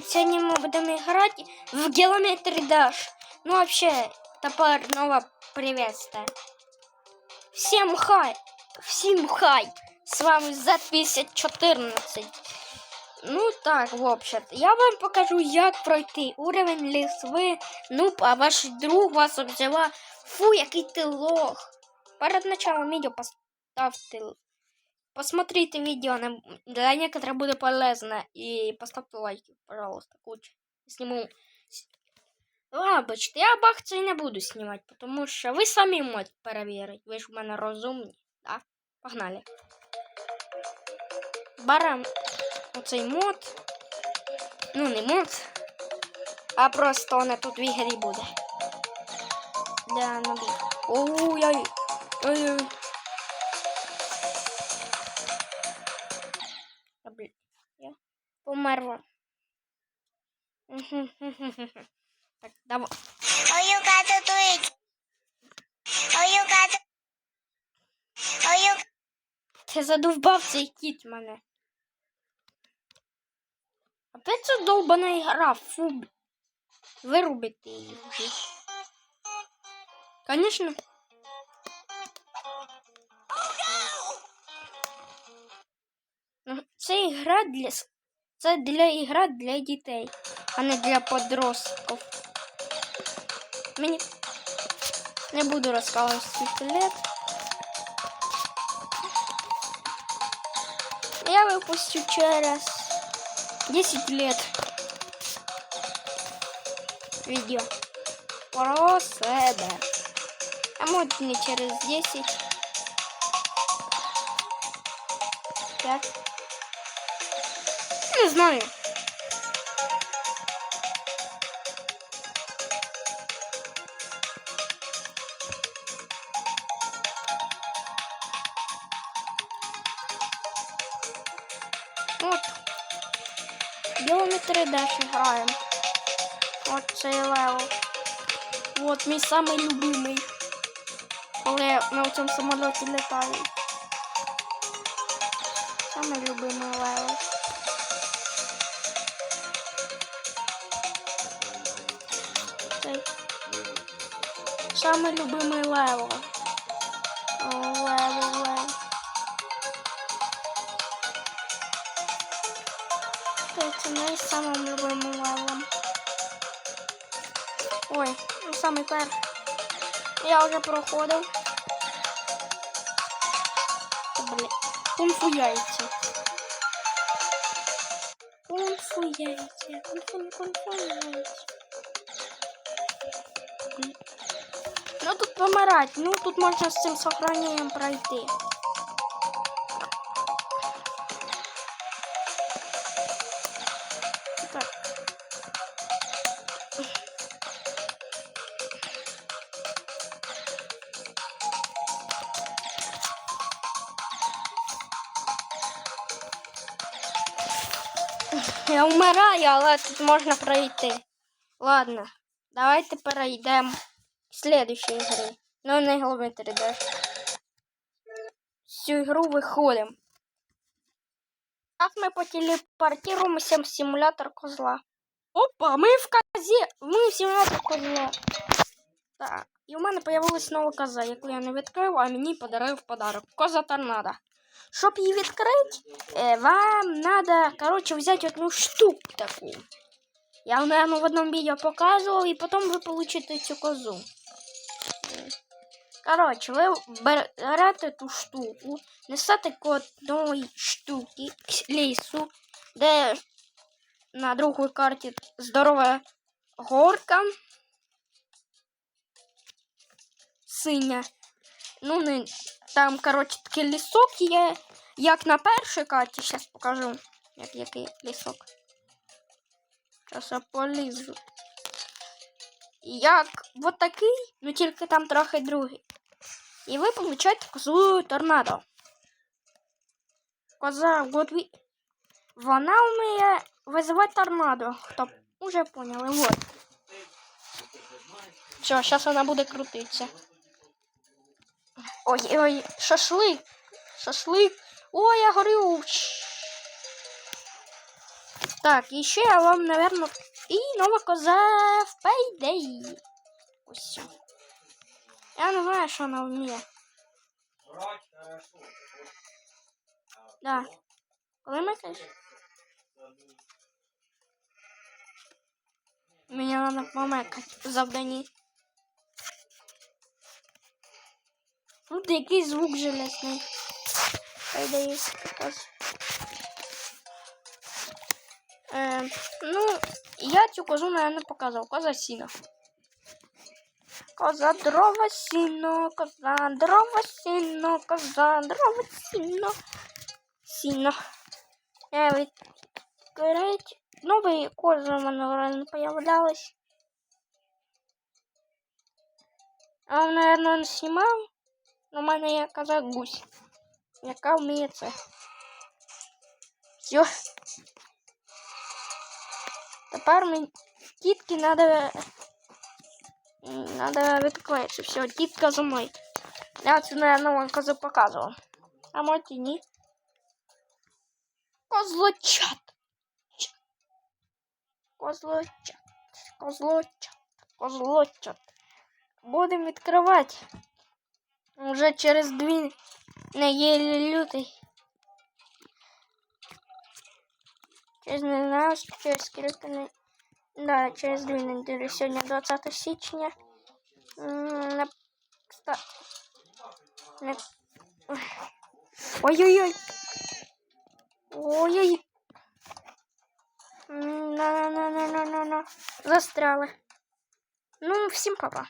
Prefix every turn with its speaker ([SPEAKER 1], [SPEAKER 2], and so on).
[SPEAKER 1] привіт! Сьогодні ми будемо грати в Geometry Dash. Ну, вообще, тепер нове приветствие. Всім хай! Всім хай! З вами Z5014. Ну так, в общем, я вам покажу, як пройти уровень лісви. Ну, а ваш друг вас обзяла. Фу, який ти лох. Перед началом відео поставте Посмотрите видео, для некоторых будет полезно. И поставьте лайки, пожалуйста, куча. Сниму. Ладно, бачите, я бахцей не буду снимать, потому що ви самі можете перевірити. Ви ж в мене розумні, да? Погнали. Берем оцей мод. Ну, не мод, а просто вона тут в ігрі буде. Для нових. Ой-ой. Давай.
[SPEAKER 2] Oh, you got to do it. Oh, you got to. Oh, you.
[SPEAKER 1] Ти задовбав цей кіт мене. Опять ця довбана ігра, фу. Вирубити її. Конечно. Ну, Це ігра для це для ігра для дітей, а не для подростків. Мені не буду розказувати скільки лет. Я выпущу через 10 лет видео про себе. А может не через 10. 5. Не знаю. Вот. Геометри Dash граємо. От цей левел. От мій самий любимий. Коли на цьому самольоті літаю. Самий любимий левел. Цей. Самий любимий левел. Левел, левел. Це мій самим любимим левелом. Ой, ну самий перший. Я вже проходив. Блін. Кунг-фу яйця. Кунг-фу яйця. Кунг-фу, кунг-фу яйця. Ну тут помирать. Ну тут можна з цим сохраненням пройти. Так. Я вмираю, але тут можна пройти. Ладно, давайте перейдемо к следующей грі. Ну, не головний 3D. З цю ігру виходимо. Так ми потелепортируємося в симулятор козла. Опа, ми в козі. Ми в симулятор козла. Так, і у мене появилась нова коза, яку я не відкрив, а мені подарив подарок. Коза торнадо. Щоб її відкрити, е, вам треба, коротше, взяти одну штуку таку. Я наверное, в одному відео показував, і потім ви получите цю козу. Е, Коротше, ви берете ту штуку, несете к одної штуки к лісу, де на другій карті здорова горка. Синя. Ну, не там, коротше, такий лісок є, як на першій карті. Зараз покажу, як який лісок. Зараз я полізу. Як от такий, ну тільки там трохи другий. І ви получаєте козу торнадо. Коза, ви... Вона вміє визивати торнадо. Хто уже поняли, вот. Все, зараз вона буде крутитися. Ой, ой, шашлик. Шашлик. Ой, я горю. Так, і ще я вам, наверное, і нова коза в Payday. Я не знаю, що вона вміє. Да. Коли микаєш? Мені треба помекати в завданні. Тут якийсь звук железний. Payday показ. Е, ну, я цю козу, наверное, показав. Коза сіна. Коза дрова сіно, коза дрова сіно, коза дрова сіно. Сіно. Я відкрить. Нові кози в мене реально появлялись. А он, наверное, не знімав. У мене є коза гусь, яка вміє це. Все. Тепер мені тітки надо, надо відклеїти. Все, тітка за мною. Я це, наверное, вам козу показував. А моті ні. Козлочат. Козлочат. Козлочат. Козлочат. Будемо відкривати. Уже через дві неділі лютий. Через не знаю, через скільки не... Да, через дві неділі. Сьогодні 20 січня. М, На... Кстати. На... Ой-ой-ой. Ой-ой. На-на-на-на-на-на. Застряли. Ну, всім папа.